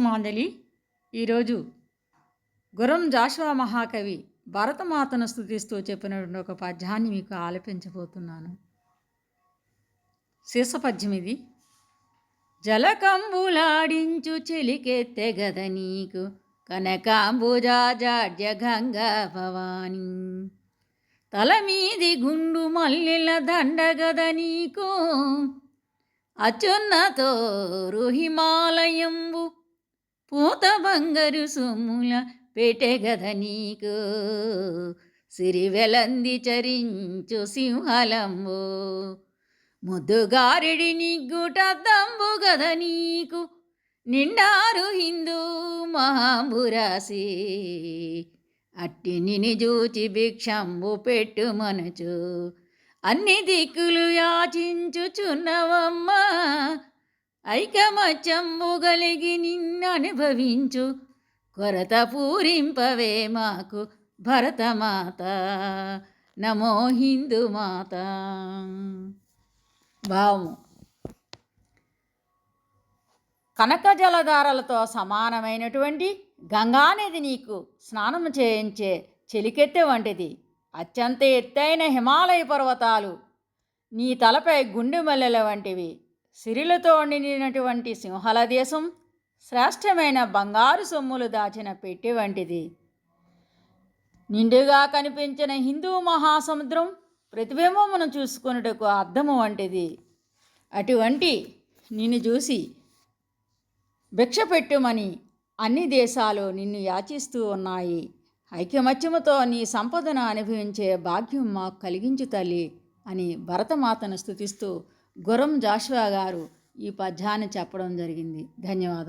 Mandalay ఈరోజు గురం జాషువా మహాకవి భరతమాతను స్థుతిస్తూ చెప్పినటువంటి ఒక పద్యాన్ని మీకు ఆలపించబోతున్నాను. శీర్షపద్యం ఇది. జలకంబులాడించు చెలికెత్తె గద నీకు కనకాంబుజాజాడ్య గంగా భవాని. తల మీది గుండు మల్లెల దండగద నీకు అచున్నతో రుహిమాలయంబు పూత బంగారు సొమ్ముల పెట్టెగద నీకు. సిరివెలంది చరించు సింహలంబు. ముద్దుగారెడి నిగ్గుటద్దంబు గద నీకు. నిండారు హిందూ మహాంబురాసి. అట్టి నిని జూచి భిక్షంబు పెట్టు మనచు. అన్ని దిక్కులు యాచించుచున్నవమ్మా. ఐకమత్యంబు కలిగి నిన్ననుభవించు కొరత పూరింపవే మాకు భరతమాత. నమో హిందూ మాత. భావము కనక జలధారలతో సమానమైనటువంటి గంగానది నీకు స్నానం చేయించే చెలికెత్తె వంటిది. అత్యంత ఎత్తైన హిమాలయ పర్వతాలు నీ తలపై గుండె మల్లెల వంటివి. సిరిలతో నిండినటువంటి సింహల దేశం శ్రేష్టమైన బంగారు సొమ్ములు దాచిన పెట్టి వంటిది. నిండుగా కనిపించిన హిందూ మహాసముద్రం ప్రతిబింబమును చూసుకున్నటకు అర్థము వంటిది. అటువంటి నిన్ను చూసి భిక్ష పెట్టుమని అన్ని దేశాలు నిన్ను యాచిస్తూ ఉన్నాయి. ఐక్యమత్యముతో నీ సంపదను అనుభవించే భాగ్యం మాకు కలిగించు తల్లి అని భరతమాతను స్థుతిస్తూ గురం జాషువా గారు ఈ పద్యాన్ని చెప్పడం జరిగింది. ధన్యవాదాలు.